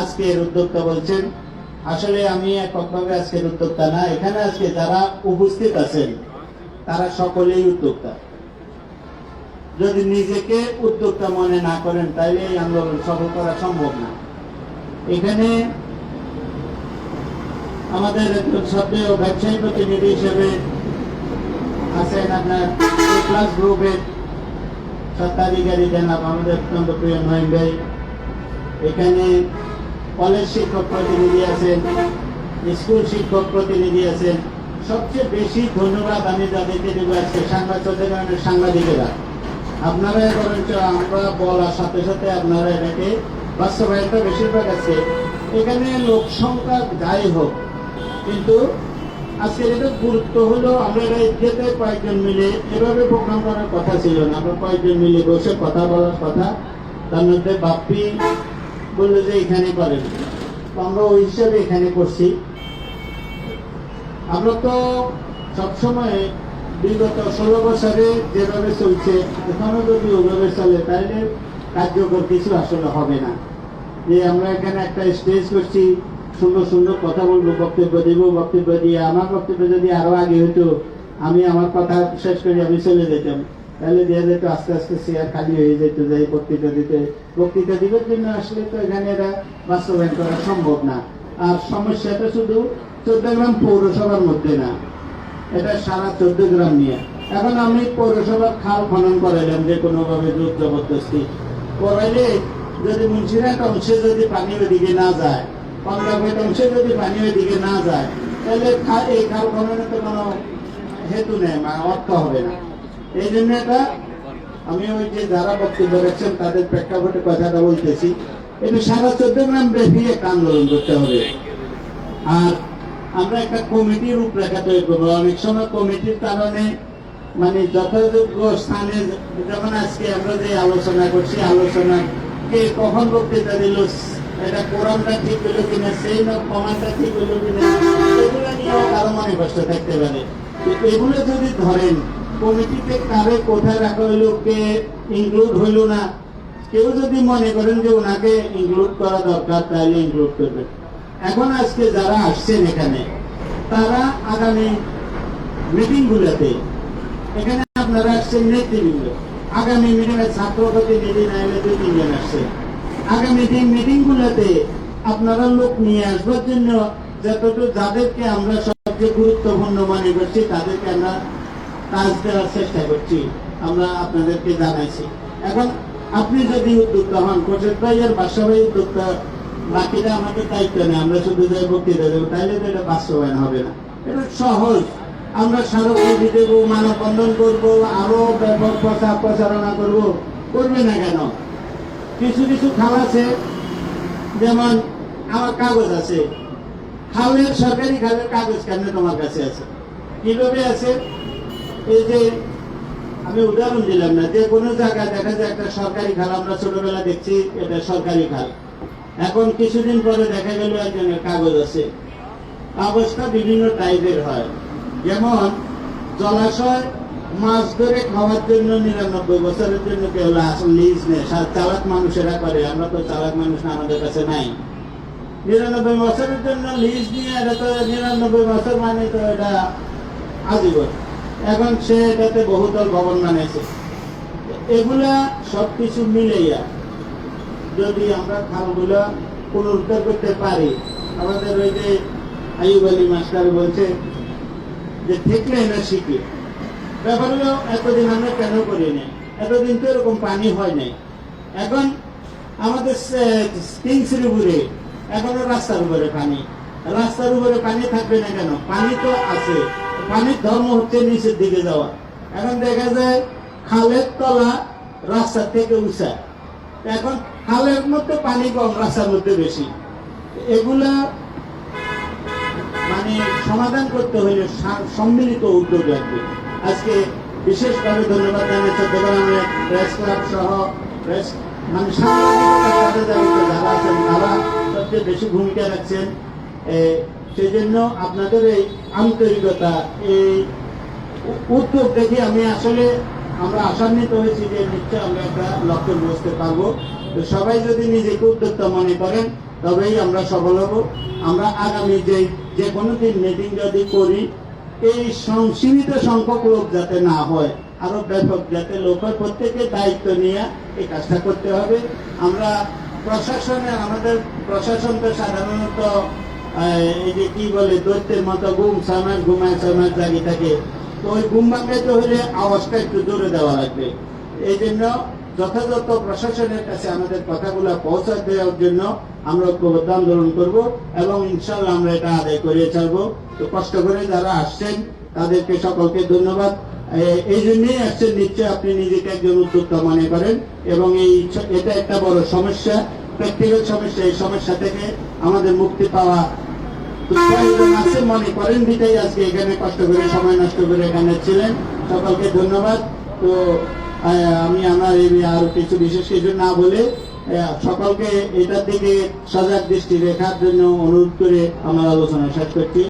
আজকের উদ্যোক্তা বলছেন, আসলে আমি এককভাবে আজকের উদ্যোক্তা না, এখানে আজকে যারা উপস্থিত আছেন, তারা সকলেই উদ্যোক্তা। যদি নিজেকে উদ্যোক্তা মনে না করেন, তাহলে এই আন্দোলন সফল করা সম্ভব না। এখানে আমাদের একজন সদ্য ব্যবসায়ী প্রতিনিধি হিসেবে আছেন আপনার ক্লাস গ্রুপের স্বত্বাধিকারী জনাব আমাদের অত্যন্ত প্রিয় নয় ভাই। এখানে কলেজ শিক্ষক প্রতিনিধি আছেন, স্কুল শিক্ষক প্রতিনিধি আছেন। সবচেয়ে বেশি ধন্যবাদ আমি যাদেরকে দেব আজকে সাংবাদ চট্টগ্রামের সাংবাদিকেরা। আপনারা বরঞ্চ আমরা বলার সাথে সাথে আপনারা এটাকে বাস্তবায়নটা বেশিরভাগ আছে। এখানে লোক সংখ্যা যাই হোক, কিন্তু আজকে এটা গুরুত্ব হলো, আমরা এটা কয়েকজন মিলে এভাবে প্রোগ্রাম করার কথা ছিল না। আমরা কয়েকজন মিলে বসে কথা বলার কথা। তার মধ্যে বাপ্পি বলল যে এখানে করেন। তো আমরা ওই হিসাবে এখানে করছি। আমরা তো সবসময় বিগত ষোলো বছরে যেভাবে চলছে, এখনও যদি ওভাবে চলে, তাহলে কার্যকর কিছু আসলে হবে না। যে আমরা এখানে একটা স্টেজ করছি, সুন্দর সুন্দর কথা বলব, বক্তব্য দিব, বক্তব্য দিয়ে, আমার বক্তব্য যদি আরও আগে হতো আমি আমার কথা শেষ করে আমি চলে যেতাম। তাহলে দিয়ে যেত, আস্তে আস্তে চেয়ার খালি হয়ে যেত যে বক্তৃতা দিতে। বক্তৃতা দিবার জন্য আসলে তো এখানে এটা বাস্তবায়ন করা সম্ভব না। আর সমস্যাটা শুধু চৌদ্দগ্রাম পৌরসভার মধ্যে না, এটা সারা চোদ্দ গ্রাম নিয়ে। এখন আমি পৌরসভার খাল খনন করাইলাম যে কোনো ভাবে জোর জবরদস্তি করাইলে যদি মুন্সিরাট অংশে যদি পানি ওইদিকে না যায় কমলাপেট অংশে যদি পানি ওইদিকে না যায়, তাহলে এই খাল খননে তো কোনো হেতু নেই অর্থ হবে না। এই জন্য এটা আমি ওই যে যারা বক্তব্য রাখছেন, তাদের প্রেক্ষাপটে কথাটা বলতেছি। এটা সারা চোদ্দ গ্রাম ব্যাপী একটা আন্দোলন করতে হবে। আর আমরা একটা কমিটির রূপরেখা তৈরি করব। অনেক সময় কমিটির কারণে মানে যথাযোগ্য স্থানে যেমন আজকে আমরা যে আলোচনা করছি, আলোচনা কে কখন বক্তৃতা দিল, এটা কোরআনটা ঠিক হলো কিনা, সেই না কমানটা ঠিক হলো কিনা, এগুলো নিয়েও কারও মনে কষ্ট থাকতে পারে। এগুলো যদি ধরেন কমিটিতে কারে কোথায় রাখা হইল, কে ইনক্লুড হইল না, কেউ যদি মনে করেন যে ওনাকে ইনক্লুড করা দরকার, তাহলে ইনক্লুড করবেন। এখন আজকে যারা আসছেন এখানে, তারা আগামী মিটিং গুলোতে এখানে আপনারা আসছেন নেতৃবৃন্দ, আগামী মিটিং এ ছাত্র প্রতিনিধি না এলে দুই তিনজন আসছেন। আগামী দিন মিটিং গুলোতে আপনারা লোক নিয়ে আসবার জন্য যতটুকু, যাদেরকে আমরা সবচেয়ে গুরুত্বপূর্ণ মনে করছি, তাদেরকে আমরা কাজ দেওয়ার চেষ্টা করছি, আমরা আপনাদেরকে জানাইছি। এখন আপনি যদি উদ্যোক্তা হন কোচের ভাই আর বাসা ভাই উদ্যোক্তা, বাকিটা আমাদের দায়িত্ব নেই, আমরা শুধু যে বক্তৃতা দেবো, তাইলে তো এটা বাস্তবায়ন হবে না। এটা সহজ। আমরা স্মারকলিপি দেবো, মানববন্ধন করব, আরও ব্যাপক প্রচার প্রচারণা করব, করবে না কেন? কিছু কিছু খাল আছে, যেমন আমার কাগজ আছে। খালের সরকারি খালের কাগজ কেন তোমার কাছে আছে? কীভাবে আছে? এই যে আমি উদাহরণ দিলাম না, যে কোনো জায়গায় দেখা যায় একটা সরকারি খাল, আমরা ছোটবেলা দেখছি এটা সরকারি খাল। এখন কিছুদিন পরে দেখা গেল একজনের কাগজ আছে। কাগজটা বিভিন্ন টাইপের হয়। যেমন, জলাশয় মাছ ধরে খাওয়ার জন্য নিরানব্বই বছরের জন্য কেউ লিজ সা- চালাক মানুষেরা করে, আমরা তো চালাক মানুষ না, আমাদের কাছে নাই। নিরানব্বই বছরের জন্য লিজ নিয়ে, এটা তো নিরানব্বই বছর মানে তো এটা আজীবন। এখন সে এটাতে বহুতল ভবন বানাইছে এগুলা সবকিছু মিলাইয়া যদি আমরা খালগুলো পুনরুদ্ধার করতে পারি, আমাদের ওই যে আইব আলী মাস্টার বলছে যে, ঠিকলে না শিখে ব্যাপার হলো, এতদিন আমরা কেন করি নাই? এতদিন তো এরকম পানি হয় নাই। এখন আমাদের কিংসরিপুরে এখনও রাস্তার উপরে পানি। রাস্তার উপরে পানি থাকবে না কেন? পানি তো আছে। পানির ধর্ম হচ্ছে নিচের দিকে যাওয়া। এখন দেখা যায় খালের তলা রাস্তার থেকে উঁচা। এখন খালের মধ্যে পানি কম, রাস্তার মধ্যে বেশি। এগুলা মানে সমাধান করতে হলে সম্মিলিত উদ্যোগ লাগবে। আজকে বিশেষভাবে ধন্যবাদ জানাই চট্টগ্রামের প্রেস ক্লাব সহ প্রেস মানে সাংবাদিকতার যারা আছেন, তারা সবচেয়ে বেশি ভূমিকা রাখছেন। সেই জন্য আপনাদের এই আন্তরিকতা, এই উদ্যোগ দেখে আমি আসলে আমরা আশান্বিত হয়েছি যে নিশ্চয় আমরা একটা লক্ষ্যে বসতে পারব। তো সবাই যদি নিজেকে উদ্যোক্তা মনে করেন, তবেই আমরা সফল হব। আমরা আগামী যে যে কোনো দিন মিটিং যদি করি, এই সংসীমিত সংখ্যক লোক যাতে না হয়, আরও ব্যাপক যাতে লোক হয়, প্রত্যেকের দায়িত্ব নিয়ে এই কাজটা করতে হবে। আমরা প্রশাসনে আমাদের প্রশাসন তো সাধারণত এই যে কি বলে, দৈত্যের মতো ঘুম সামার ঘুমায় সামার জাগি থাকে। তো ওই ঘুম ভাঙাইতে হলে আওয়াজটা একটু জোরে দেওয়া লাগবে। এই জন্য যথাযথ প্রশাসনের কাছে আমাদের কথাগুলো পৌঁছা দেওয়ার জন্য আমরা ঐক্যবদ্ধ আন্দোলন করব এবং ইনশাল্লাহ আমরা এটা আদায় করিয়ে ছাড়বো। তো কষ্ট করে যারা আসছেন, তাদেরকে সকলকে ধন্যবাদ। এই জন্যই আসছেন নিশ্চয় আপনি নিজেকে একজন উদ্যোক্তা মনে করেন এবং এই এটা একটা বড় সমস্যা প্র্যাকটিক্যাল সমস্যা। এই সমস্যা থেকে আমাদের মুক্তি পাওয়া এখানে কষ্ট করে সময় নষ্ট করে এখানে ছিলেন সকলকে ধন্যবাদ তো আমি আমার এই আর কিছু বিশেষ কিছু না বলে সকলকে এটার দিকে সজাগ দৃষ্টি রেখার জন্য অনুরোধ করে আমার আলোচনা শেষ করছি।